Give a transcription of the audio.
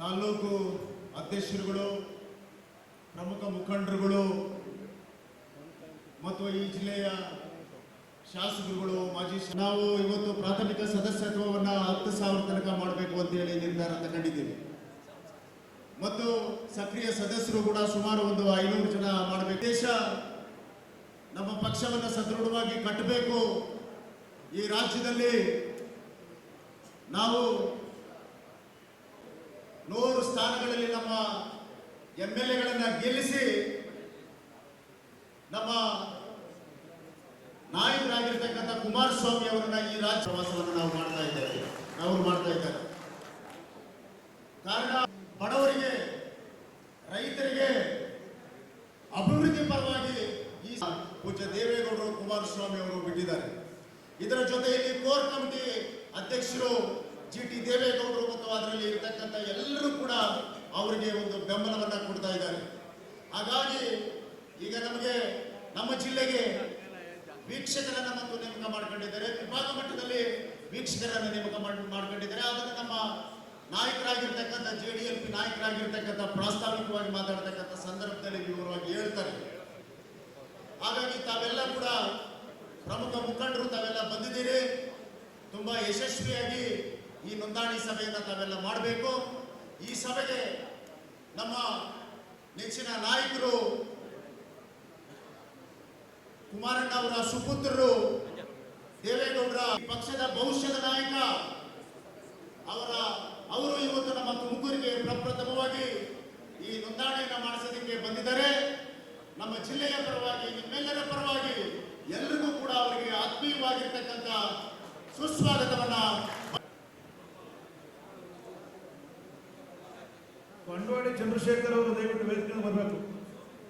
ತಾಲೂಕು ಅಧ್ಯಕ್ಷರುಗಳು, ಪ್ರಮುಖ ಮುಖಂಡರುಗಳು ಮತ್ತು ಈ ಜಿಲ್ಲೆಯ ಶಾಸಕರುಗಳು, ಮಾಜಿ ನಾವು ಇವತ್ತು ಪ್ರಾಥಮಿಕ ಸದಸ್ಯತ್ವವನ್ನು ಹತ್ತು ಸಾವಿರ ತನಕ ಮಾಡಬೇಕು ಅಂತ ಹೇಳಿ ನಿರ್ಧಾರ ತಗೊಂಡಿದ್ದೀವಿ. ಮತ್ತು ಸಕ್ರಿಯ ಸದಸ್ಯರು ಕೂಡ ಸುಮಾರು ಒಂದು ಐನೂರು ಜನ ಮಾಡಬೇಕು. ದೇಶ ನಮ್ಮ ಪಕ್ಷವನ್ನು ಸದೃಢವಾಗಿ ಕಟ್ಟಬೇಕು. ಈ ರಾಜ್ಯದಲ್ಲಿ ನಾವು ನೂರು ಸ್ಥಾನಗಳಲ್ಲಿ ನಮ್ಮ ಎಂ ಎಲ್ ಎಗಳನ್ನ ಗೆಲ್ಲಿಸಿ ನಮ್ಮ ನಾಯಕರಾಗಿರ್ತಕ್ಕಂಥ ಕುಮಾರಸ್ವಾಮಿ ಅವರನ್ನ ಈ ರಾಜ್ಯ ಪ್ರವಾಸವನ್ನು ನಾವು ಮಾಡ್ತಾ ಇದ್ದೇವೆ. ಅವರು ಮಾಡ್ತಾ ಇದ್ದಾರೆ. ಕಾರಣ, ಬಡವರಿಗೆ, ರೈತರಿಗೆ ಅಭಿವೃದ್ಧಿ ಪರವಾಗಿ ಈ ಪೂಜ್ಯ ದೇವೇಗೌಡರು, ಕುಮಾರಸ್ವಾಮಿ ಅವರು ಬಿಟ್ಟಿದ್ದಾರೆ. ಇದರ ಜೊತೆಯಲ್ಲಿ ಕೋರ್ ಕಮಿಟಿ ಅಧ್ಯಕ್ಷರು ಜಿ ಟಿ ದೇವೇಗೌಡರು ಮತ್ತು ಅದರಲ್ಲಿ ಇರ್ತಕ್ಕಂಥ ಎಲ್ಲರೂ ಕೂಡ ಅವರಿಗೆ ಒಂದು ಬೆಂಬಲವನ್ನ ಕೊಡ್ತಾ ಇದ್ದಾರೆ. ಹಾಗಾಗಿ ಈಗ ನಮಗೆ ನಮ್ಮ ಜಿಲ್ಲೆಗೆ ವೀಕ್ಷಕರನ್ನ ಮತ್ತು ನೇಮಕ ಮಾಡ್ಕೊಂಡಿದ್ದಾರೆ. ವಿಭಾಗ ಮಟ್ಟದಲ್ಲಿ ವೀಕ್ಷಕರನ್ನ ನೇಮಕ ಮಾಡ್- ಮಾಡ್ಕೊಂಡಿದ್ದಾರೆ. ಅದನ್ನು ನಮ್ಮ ನಾಯಕರಾಗಿರ್ತಕ್ಕಂಥ ಜೆ ಡಿ ಎಲ್ ಪಿ ನಾಯಕರಾಗಿರ್ತಕ್ಕಂಥ ಪ್ರಾಸ್ತಾವಿಕವಾಗಿ ಮಾತಾಡ್ತಕ್ಕಂಥ ಸಂದರ್ಭದಲ್ಲಿ ವಿವರವಾಗಿ ಹೇಳ್ತಾರೆ. ಹಾಗಾಗಿ ತಾವೆಲ್ಲ ಕೂಡ ಪ್ರಮುಖ ಮುಖಂಡರು ತಾವೆಲ್ಲ ಬಂದಿದ್ದೀರಿ. ತುಂಬಾ ಯಶಸ್ವಿಯಾಗಿ ಈ ನೋಂದಣಿ ಸಭೆಯನ್ನು ತಾವೆಲ್ಲ ಮಾಡಬೇಕು. ಈ ಸಭೆಗೆ ನಮ್ಮ ನೆಚ್ಚಿನ ನಾಯಕರು ಕುಮಾರಣ್ಣ ಅವರ ಸುಪುತ್ರರು ದೇವೇಗೌಡರ ಪಕ್ಷದ ಭವಿಷ್ಯದ ನಾಯಕ, ಅವರ, ಅವರು ಇವತ್ತು ನಮ್ಮ ತುಮಕೂರಿಗೆ ಪ್ರಪ್ರಥಮವಾಗಿ ಈ ನೋಂದಣಿಯನ್ನು ಮಾಡಿಸೋದಕ್ಕೆ ಬಂದಿದ್ದಾರೆ. ನಮ್ಮ ಜಿಲ್ಲೆಯ ಪರವಾಗಿ, ನಿಮ್ಮೆಲ್ಲರ ಪರವಾಗಿ ಎಲ್ರಿಗೂ ಕೂಡ ಅವರಿಗೆ ಆತ್ಮೀಯವಾಗಿರ್ತಕ್ಕಂಥ ಸುಸ್ವಾಗತವನ್ನ ಬಂಡವಾಡಿ ಚಂದ್ರಶೇಖರ್ ಅವರು ದಯವಿಟ್ಟು ವೇದಿಕೆ ಬರಬೇಕು